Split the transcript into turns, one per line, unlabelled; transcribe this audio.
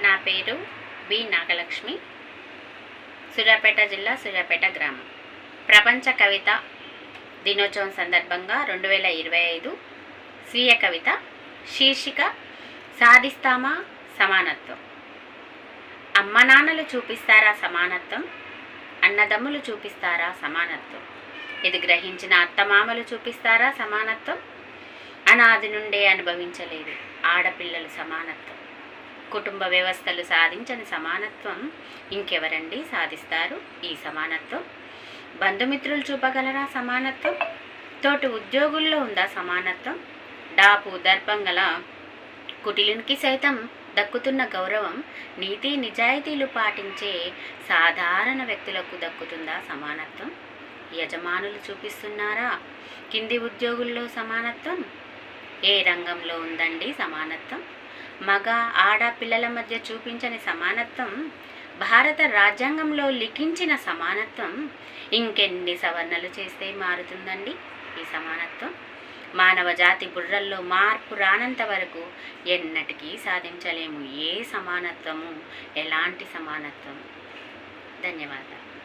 నా పేరు బి నాగలక్ష్మి సూర్యాపేట జిల్లా సూర్యాపేట గ్రామం. ప్రపంచ కవిత దినోత్సవం సందర్భంగా రెండు వేల ఇరవై ఐదు స్వీయ కవిత శీర్షిక సాధిస్తామా సమానత్వం. అమ్మ నాన్నలు చూపిస్తారా సమానత్వం? అన్నదమ్ములు చూపిస్తారా సమానత్వం? ఇది గ్రహించిన అత్తమామలు చూపిస్తారా సమానత్వం? అనాది నుండే అనుభవించలేదు ఆడపిల్లలు సమానత్వం. కుటుంబ వ్యవస్థలు సాధించని సమానత్వం ఇంకెవరండి సాధిస్తారు? ఈ సమానత్వం బంధుమిత్రులు చూపగలరా సమానత్వం? తోటి ఉద్యోగుల్లో ఉందా సమానత్వం? డాపు దర్పం గల కుటిలునికి సైతం దక్కుతున్న గౌరవం నీతి నిజాయితీలు పాటించే సాధారణ వ్యక్తులకు దక్కుతుందా సమానత్వం? యజమానులు చూపిస్తున్నారా? కింది ఉద్యోగుల్లో సమానత్వం? ఏ రంగంలో ఉందండి సమానత్వం? మగ ఆడపిల్లల మధ్య చూపించని సమానత్వం భారత రాజ్యాంగంలో లిఖించిన సమానత్వం ఇంకెన్ని సవరణలు చేస్తే మారుతుందండి ఈ సమానత్వం? మానవ జాతి బుర్రల్లో మార్పు రానంత వరకు ఎన్నటికీ సాధించలేము. ఏ సమానత్వము? ఎలాంటి సమానత్వం? ధన్యవాదాలు.